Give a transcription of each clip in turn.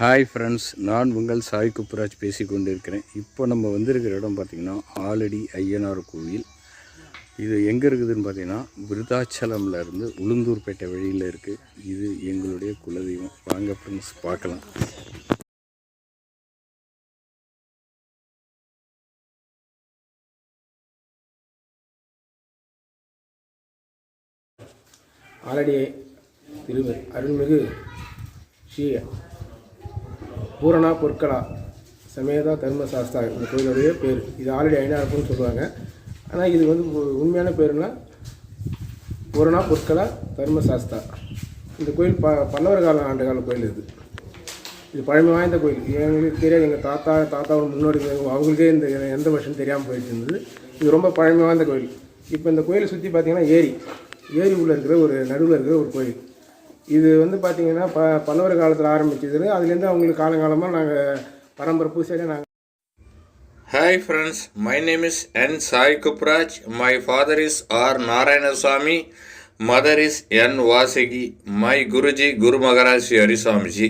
Hi friends நான் உங்கள் சாய் குப்புராஜ் பேசி கொண்டிருக்கிறேன் இப்போ நம்ம வந்திருக்கிற இடம் பார்த்திங்கன்னா ஆலடி ஐயனார் கோவில். இது எங்கே இருக்குதுன்னு பார்த்தீங்கன்னா விருதாச்சலமில் இருந்து உளுந்தூர்பேட்டை வழியில் இருக்குது இது எங்களுடைய குலதெய்வம். வாங்க ஃப்ரெண்ட்ஸ் பார்க்கலாம். ஆலடி திரு அருள்மிகு ஸ்ரீ பூரணா பொற்களா சமேதா தர்மசாஸ்தா இந்த கோயிலுடைய பேர். இது ஆல்ரெடி ஐநாயிரப்புன்னு சொல்லுவாங்க. ஆனால் இது வந்து உண்மையான பேருனா பூரணா பொற்களா தர்மசாஸ்தா. இந்த கோயில் ப பல்லவர் கால ஆண்டு கால கோயில் இது. இது பழமை வாய்ந்த கோயில். எங்களுக்கு தெரியாது. எங்கள் தாத்தா தாத்தாவோட முன்னோடி அவங்களுக்கே இந்த எந்த வருஷம் தெரியாமல் போயிட்டு இருந்தது. இது ரொம்ப பழமை வாய்ந்த கோயில். இப்போ இந்த கோயிலை சுற்றி பார்த்தீங்கன்னா ஏரி. ஏரி உள்ள இருக்கிற ஒரு நடுவில் இருக்கிற ஒரு கோயில். இது வந்து பார்த்திங்கன்னா ப பல்லவர் காலத்தில் ஆரம்பிச்சது அதுலேருந்து அவங்களுக்கு காலங்காலமாக நாங்கள் பரம்பரை பூசையில நாங்கள் hi friends my name is N Sai Kupraj my father is R Narayanasamy mother is N Vasaki my Guruji Guru Maharaj Shri Harisamiji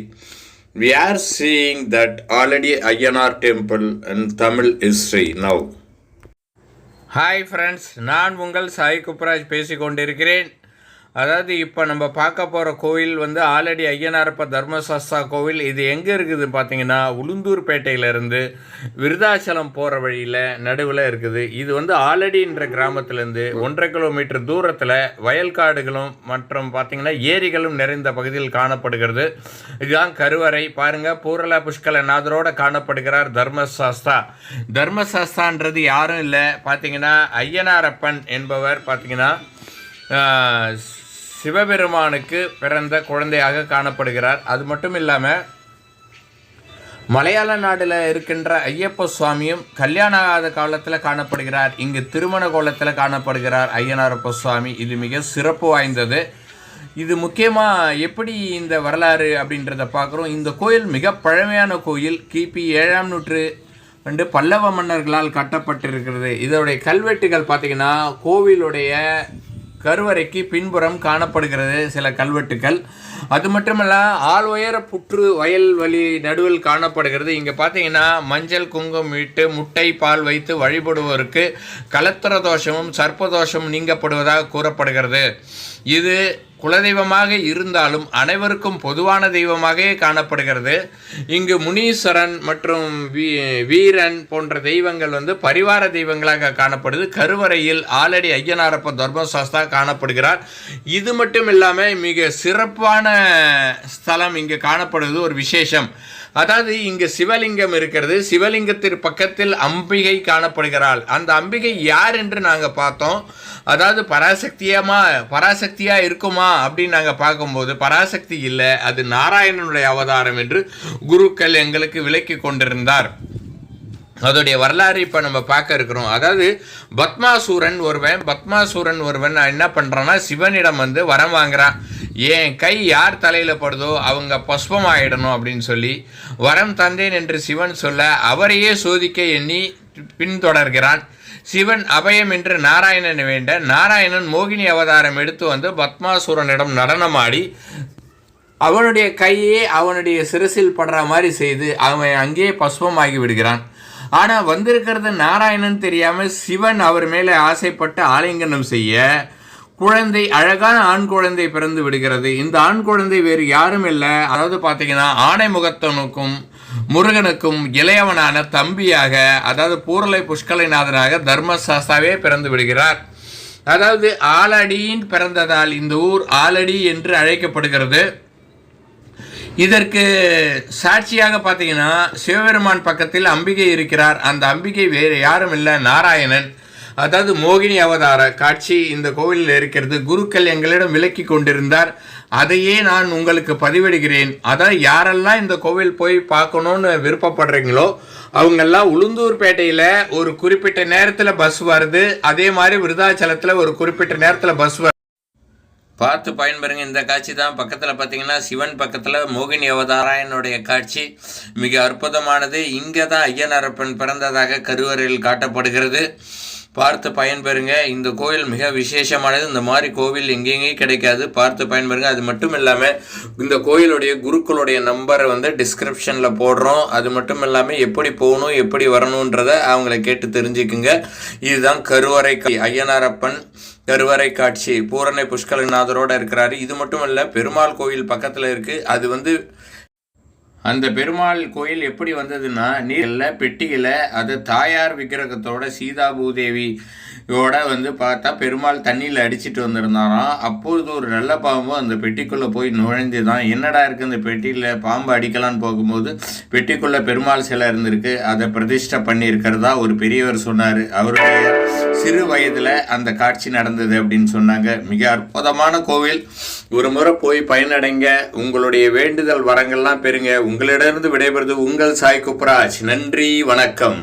we are seeing that already Ayyanar temple and Tamil history now hi friends நான் உங்கள் சாய் குப்ராஜ் பேசிக்கொண்டிருக்கிறேன் அதாவது இப்போ நம்ம பார்க்க போகிற கோவில் வந்து already ஐயனாரப்ப Dharmasastha கோவில். இது எங்கே இருக்குது பார்த்தீங்கன்னா உளுந்தூர்பேட்டையிலேருந்து விருதாச்சலம் போகிற வழியில் நடுவில் இருக்குது. இது வந்து ஆலடின்ற கிராமத்துலேருந்து ஒன்றரை கிலோமீட்டர் தூரத்தில் வயல்காடுகளும் மற்றும் பார்த்திங்கன்னா ஏரிகளும் நிறைந்த பகுதியில் காணப்படுகிறது. இதுதான் கருவறை. பாருங்கள் பூரல புஷ்கலநாதரோட காணப்படுகிறார் தர்மசாஸ்தா. தர்மசாஸ்தான்றது யாரும் இல்லை. பார்த்தீங்கன்னா ஐயனாரப்பன் என்பவர் பார்த்தீங்கன்னா சிவபெருமானுக்கு பிறந்த குழந்தையாக காணப்படுகிறார். அது மட்டும் இல்லாமல் மலையாள நாட்டில் இருக்கின்ற ஐயப்ப சுவாமியும் கல்யாணம் ஆகாத காலத்தில் காணப்படுகிறார். இங்கு திருமண கோலத்தில் காணப்படுகிறார் ஐயனாரப்ப சுவாமி. இது மிக சிறப்பு வாய்ந்தது. இது முக்கியமாக எப்படி இந்த வரலாறு அப்படின்றத பார்க்குறோம். இந்த கோயில் மிக பழமையான கோயில். கிபி ஏழாம் நூற்று வந்து பல்லவ மன்னர்களால் கட்டப்பட்டிருக்கிறது. இதோடைய கல்வெட்டுகள் பார்த்திங்கன்னா கோவிலுடைய கருவறைக்கு பின்புறம் காணப்படுகிறது சில கல்வெட்டுகள் அது மட்டுமல்ல ஆள் உயர புற்று வழி நடுவில் காணப்படுகிறது. இங்கே பார்த்தீங்கன்னா மஞ்சள் குங்குமம் இட்டு முட்டை பால் வைத்து வழிபடுவோருக்கு கலத்திர தோஷமும் சர்ப்ப தோஷமும் நீங்கப்படுவதாக கூறப்படுகிறது. இது குலதெய்வமாக இருந்தாலும் அனைவருக்கும் பொதுவான தெய்வமாகவே காணப்படுகிறது. இங்கு முனீஸ்வரன் மற்றும் வீ- வீரன் போன்ற தெய்வங்கள் வந்து பரிவார தெய்வங்களாக காணப்படுது. கருவறையில் ஆலடி ஐயனாரப்ப தர்மசாஸ்தா காணப்படுகிறார். இது மட்டும் இல்லாமல் மிக சிறப்பான ஸ்தலம் இங்கு காணப்படுவது ஒரு விசேஷம். அதாவது இங்கு சிவலிங்கம் இருக்கிறது. சிவலிங்கத்திற்கு பக்கத்தில் அம்பிகை காணப்படுகிறாள். அந்த அம்பிகை யார் என்று நாங்கள் பார்த்தோம். அதாவது பராசக்தியமா பராசக்தியாக இருக்குமா அப்படின்னு நாங்கள் பார்க்கும்போது பராசக்தி இல்லை. அது நாராயணனுடைய அவதாரம் என்று குருக்கள் எங்களுக்கு விளக்கி கொண்டிருந்தார். அதோடைய வரலாறு இப்போ நம்ம பார்க்க இருக்கிறோம். அதாவது பத்மாசூரன் ஒருவன் பத்மாசூரன் ஒருவன் என்ன பண்ணுறான்னா சிவனிடம் வந்து வரம் வாங்குறான். என் கை யார் தலையில் படுதோ அவங்க பஸ்பம் அப்படின்னு சொல்லி வரம் தந்தேன் என்று சிவன் சொல்ல அவரையே சோதிக்க எண்ணி பின்தொடர்கிறான். சிவன் அபயம் என்று நாராயணன் வேண்ட நாராயணன் மோகினி அவதாரம் எடுத்து வந்து பத்மாசூரனிடம் நடனமாடி அவனுடைய கையே அவனுடைய சிரசில் படுற மாதிரி செய்து அவன் அங்கேயே பசுவமாகி விடுகிறான். ஆனால் வந்திருக்கிறது நாராயணன் தெரியாமல் சிவன் அவர் மேலே ஆசைப்பட்டு ஆலிங்கனம் செய்ய குழந்தை அழகான ஆண் குழந்தை பிறந்து விடுகிறது. இந்த ஆண் குழந்தை வேறு யாரும் இல்லை. அதாவது பார்த்தீங்கன்னா ஆணை முகத்தனுக்கும் முருகனுக்கும் இளையவனான தம்பியாக அதாவது பூரலை புஷ்கலைநாதனாக தர்மசாஸ்தாவே பிறந்து விடுகிறார். அதாவது ஆலடியின் பிறந்ததால் இந்த ஊர் ஆலடி என்று அழைக்கப்படுகிறது. இதற்கு சாட்சியாக பார்த்தீங்கன்னா சிவபெருமான் பக்கத்தில் அம்பிகை இருக்கிறார். அந்த அம்பிகை வேறு யாரும் இல்லை. நாராயணன். அதாவது மோகினி அவதார காட்சி இந்த கோவிலில் இருக்கிறது. குருக்கள் எங்களிடம் விலக்கி கொண்டிருந்தார். அதையே நான் உங்களுக்கு பதிவிடுகிறேன். அதான் யாரெல்லாம் இந்த கோவில் போய் பார்க்கணுன்னு விருப்பப்படுறீங்களோ அவங்கெல்லாம் உளுந்தூர்பேட்டையில் ஒரு குறிப்பிட்ட நேரத்தில் பஸ் வருது. அதே மாதிரி விருதாச்சலத்தில் ஒரு குறிப்பிட்ட நேரத்தில் பஸ் வருது பார்த்து பயன்பெறுங்க. இந்த காட்சி தான் பக்கத்தில் பார்த்தீங்கன்னா சிவன் பக்கத்தில் மோகினி அவதாராயனுடைய காட்சி. மிக அற்புதமானது. இங்கே தான் ஐயனரப்பன் பிறந்ததாக கருவறையில் காட்டப்படுகிறது. பார்த்து பயன்பெறுங்க. இந்த கோயில் மிக விசேஷமானது. இந்த மாதிரி கோவில் எங்கெங்கேயும் கிடைக்காது. பார்த்து பயன்பெறுங்க. அது மட்டும் இல்லாமல் இந்த கோயிலுடைய குருக்களுடைய நம்பரை வந்து டிஸ்கிரிப்ஷனில் போடுறோம். அது மட்டும் இல்லாமல் எப்படி போகணும் எப்படி வரணுன்றதை அவங்கள கேட்டு தெரிஞ்சுக்குங்க. இதுதான் கருவறை ஐயனாரப்பன் கருவறை காட்சி பூரணை புஷ்கலநாதரோடு இருக்கிறாரு. இது மட்டும் இல்லை பெருமாள் கோயில் பக்கத்தில் இருக்குது அது வந்து அந்த பெருமாள் கோயில் எப்படி வந்ததுன்னா நீரில் பெட்டியில் அது தாயார் விக்கிரகத்தோட சீதா இதோட வந்து பார்த்தா பெருமாள் தண்ணியில் அடிச்சிட்டு வந்திருந்தாராம். அப்பொழுது ஒரு நல்ல பாம்பு அந்த பெட்டிக்குள்ளே போய் நுழைஞ்சு தான் என்னடா இருக்குது இந்த பெட்டியில்? பாம்பு அடிக்கலான்னு போகும்போது பெட்டிக்குள்ளே பெருமாள் சிலை இருந்திருக்கு. அதை பிரதிஷ்டை பண்ணியிருக்கிறதா ஒரு பெரியவர் சொன்னார். அவருடைய சிறு வயதில் அந்த காட்சி நடந்தது அப்படின்னு சொன்னாங்க. மிக அற்புதமான கோவில். ஒரு முறை போய் பயனடைங்க. உங்களுடைய வேண்டுதல் வரங்கள்லாம் பெறுங்க. உங்களிடமிருந்து விடைபெறுவது உங்கள் சாய் குப்ராஜ். நன்றி வணக்கம்.